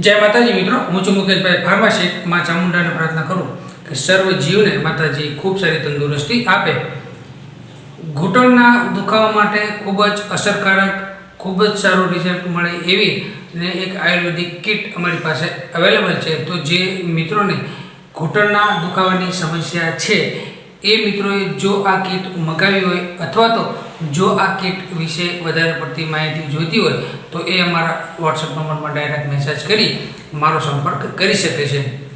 જય માતાજી મિત્રો, હું છું મુકેશભાઈ ફાર્માસી. માં ચામુંડાને પ્રાર્થના કરું કે સર્વ જીવને માતાજી ખૂબ સારી તંદુરસ્તી આપે. ઘૂંટણના દુખાવા માટે ખૂબ જ અસરકારક, ખૂબ જ સારું રિઝલ્ટ મળે એવી ને એક આયુર્વેદિક કિટ અમારી પાસે અવેલેબલ છે. તો જે મિત્રોને ઘૂંટણના દુખાવાની સમસ્યા છે, એ મિત્રોએ જો આ કિટ મગાવી હોય અથવા તો જો આ કીટ વિશે વધારે પડતી માહિતી જોઈતી હોય, તો એ અમારા વોટ્સઅપ નંબરમાં ડાયરેક્ટ મેસેજ કરી મારો સંપર્ક કરી શકે છે.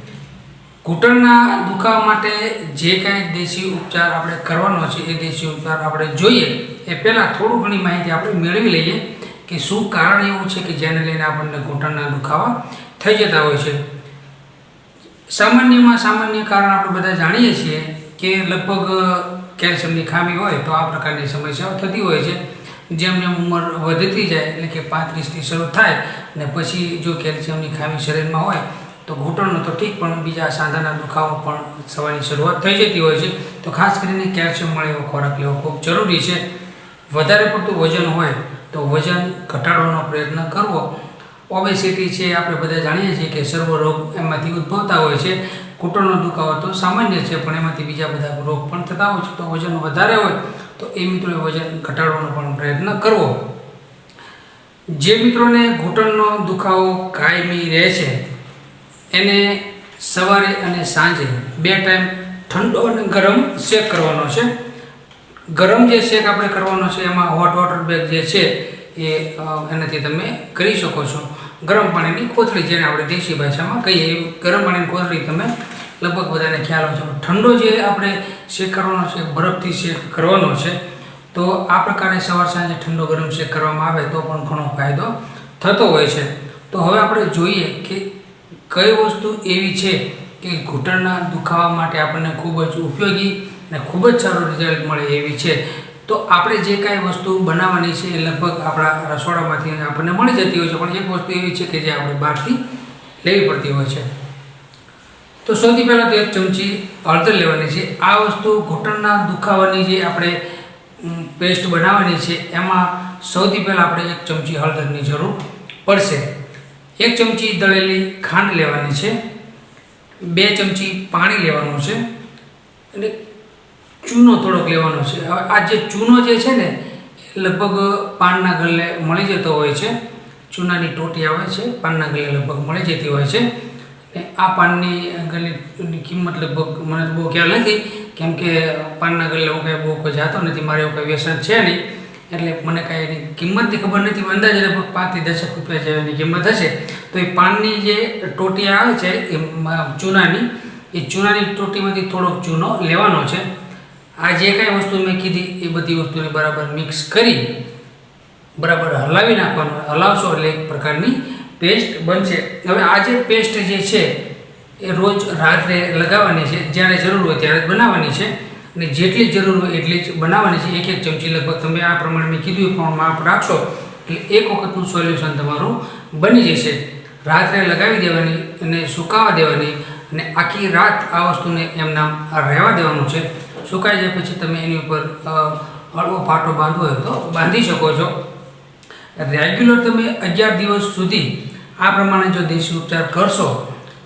ઘૂંટણના દુખાવા માટે જે કાંઈ દેશી ઉપચાર આપણે કરવાનો છે, એ દેશી ઉપચાર આપણે જોઈએ. એ પહેલાં થોડું ઘણી માહિતી આપણે મેળવી લઈએ કે શું કારણ એવું છે કે જેને લઈને આપણને ઘૂંટણના દુખાવા થઈ જતા હોય છે. સામાન્યમાં સામાન્ય કારણ આપણે બધા જાણીએ છીએ કે લગભગ કેલ્શિયમની ખામી હોય તો આ પ્રકારની સમસ્યાઓ થતી હોય છે. જેમ જેમ ઉંમર વધતી જાય એટલે કે પાંત્રીસથી શરૂ થાય અને પછી જો કેલ્શિયમની ખામી શરીરમાં હોય તો ઘૂંટણનો તો ઠીક, પણ બીજા સાંધાના દુખાવો પણ થવાની શરૂઆત થઈ જતી હોય છે. તો ખાસ કરીને કેલ્શિયમ મળે એવો ખોરાક લેવો ખૂબ જરૂરી છે. વધારે પડતું વજન હોય તો વજન ઘટાડવાનો પ્રયત્ન કરવો. ઓબેસિટી છે આપણે બધા જાણીએ છીએ કે સર્વ રોગ એમાંથી ઉદ્ભવતા હોય છે. ઘૂંટણનો દુખાવો તો સામાન્ય છે, પણ એમાંથી બીજા બધા રોગ પણ થતા હોય છે. તો વજન વધારે હોય તો એ મિત્રોએ વજન ઘટાડવાનો પણ પ્રયત્ન કરવો. જે મિત્રોને ઘૂંટણનો દુખાવો કાયમી રહે છે, એને સવારે અને સાંજે બે ટાઈમ ઠંડો અને ગરમ શેક કરવાનો છે. ગરમ જે શેક આપણે કરવાનો છે, એમાં હોટ વોટર બેગ જે છે એ એનાથી તમે કરી શકો છો. ગરમ પાણીની કોથળી જેને આપણે દેશી ભાષામાં કહીએ, એ ગરમ પાણીની કોથળી તમે લગભગ બધાને ખ્યાલ હોય છે ઠંડો જે આપણે શેક કરવાનો છે, બરફથી શેક કરવાનો છે, તો આ પ્રકારે સવાર સાંજે ઠંડો ગરમ શેક કરવામાં આવે તો પણ ઘણો ફાયદો થતો હોય છે. તો હવે આપણે જોઈએ કે કઈ વસ્તુ એવી છે કે ઘૂંટણના દુખાવા માટે આપણને ખૂબ જ ઉપયોગી અને ખૂબ જ સારું રિઝલ્ટ મળે એવી છે. તો આપણે જે કાંઈ વસ્તુ બનાવવાની છે એ લગભગ આપણા રસોડામાંથી આપણને મળી જતી હોય છે. પણ એક વસ્તુ એવી છે કે જે આપણે બહારથી લેવી પડતી હોય છે. તો સૌથી પહેલાં તો એક ચમચી હળદર લેવાની છે. આ વસ્તુ ઘૂંટણના દુખાવાની જે આપણે પેસ્ટ બનાવવાની છે, એમાં સૌથી પહેલાં આપણે એક ચમચી હળદરની જરૂર પડશે. એક ચમચી દળેલી ખાંડ લેવાની છે. બે ચમચી પાણી લેવાનું છે. અને ચૂનો થોડોક લેવાનો છે. હવે આ જે ચૂનો જે છે ને, એ લગભગ પાનના ગલ્લે મળી જતો હોય છે. ચૂનાની ટોટી આવે છે, પાનના ગલ્લે લગભગ મળી જતી હોય છે. આ પાનની ગલ્લેની કિંમત લગભગ મને બહુ ખ્યાલ નથી, કેમ કે પાનના ગલ્લે હું કાંઈ બહુ કોઈ જાતો નથી, મારે એવું કંઈ વ્યસન છે નહીં. એટલે મને કાંઈ એની કિંમતની ખબર નથી અંદાજે લગભગ પાંચથી દસેક રૂપિયા જેવી કિંમત હશે. તો એ પાનની જે ટોટી આવે છે, એ ચૂનાની એ ચૂનાની ટોટીમાંથી થોડોક ચૂનો લેવાનો છે. આ જે કાંઈ વસ્તુ મેં કીધી, એ બધી વસ્તુને બરાબર મિક્સ કરી, બરાબર હલાવી નાખવાનું, હલાવશો એટલે એક પ્રકારની પેસ્ટ બનશે. હવે આ જે પેસ્ટ જે છે, એ રોજ રાત્રે લગાવવાની છે, જ્યારે જરૂર હોય ત્યારે જ બનાવવાની છે. અને જેટલી જરૂર હોય એટલી જ બનાવવાની છે. એક એક ચમચી લગભગ તમે આ પ્રમાણે મેં કીધું એ પ્રમાણે માપ રાખશો, એટલે એક વખતનું સોલ્યુશન તમારું બની જશે. રાત્રે લગાવી દેવાની અને સુકાવા દેવાની અને આખી રાત આ વસ્તુને એમના રહેવા દેવાનું છે. સુકાઈ જાય પછી તમે એની ઉપર હળવો પાટો બાંધવો હોય તો બાંધી શકો છો. રેગ્યુલર તમે અગિયાર દિવસ સુધી આ પ્રમાણે જો દેશી ઉપચાર કરશો,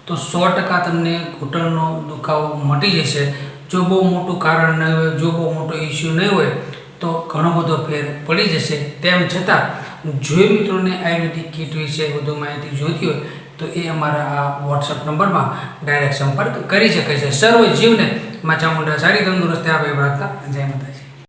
તો સો ટકા તમને ઘૂંટણનો દુખાવો મટી જશે. જો બહુ મોટું કારણ નહીં હોય, જો બહુ મોટો ઇસ્યુ નહીં હોય, તો ઘણો બધો ફેર પડી જશે. તેમ છતાં જો મિત્રોને આયુર્વેદિક કીટ વિશે વધુ માહિતી જોઈતી હોય તો એ અમારા આ વોટ્સઅપ નંબરમાં ડાયરેક્ટ સંપર્ક કરી શકે છે. સર્વ જીવને માં ચામુંડા સારી તંદુરસ્તી આપે પ્રાર્થના જય માતાજી.